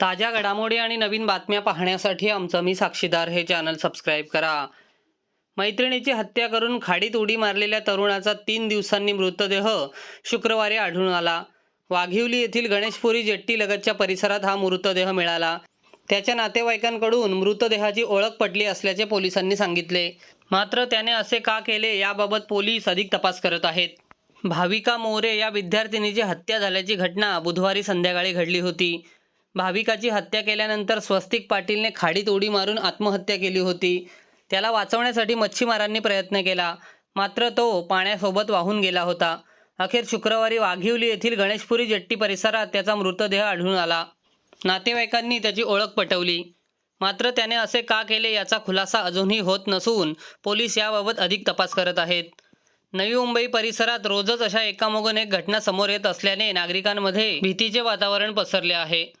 ताज्या घडामोडी आणि नवीन बातम्या पाहण्यासाठी आमचं मी साक्षीदार हे चॅनल सबस्क्राईब करा. मैत्रिणीची हत्या करून खाडीत उडी मारलेल्या तरुणाचा तीन दिवसांनी मृतदेह शुक्रवारी आढळून आला. वाघिवली येथील गणेशपुरी जेट्टी लगतच्या परिसरात हा मृतदेह मिळाला. त्याच्या नातेवाईकांकडून मृतदेहाची ओळख पटली असल्याचे पोलिसांनी सांगितले. मात्र त्याने असे का केले याबाबत पोलीस अधिक तपास करत आहेत. भाविका मोरे या विद्यार्थिनीची हत्या झाल्याची घटना बुधवारी संध्याकाळी घडली होती. भाविकाची हत्या केल्यानंतर स्वस्तिक पाटीलने खाडीत उडी मारून आत्महत्या केली होती. त्याला वाचवण्यासाठी मच्छीमारांनी प्रयत्न केला. मात्र तो पाण्यासोबत वाहून गेला होता. अखेर शुक्रवारी वाघिवली येथील गणेशपुरी जेट्टी परिसरात त्याचा मृतदेह आढळून आला. नातेवाईकांनी त्याची ओळख पटवली. मात्र त्याने असे का केले याचा खुलासा अजूनही होत नसून पोलीस याबाबत अधिक तपास करत आहेत. नवी मुंबई परिसरात रोजच अशा एकामोगून एक घटना समोर येत असल्याने नागरिकांमध्ये भीतीचे वातावरण पसरले आहे.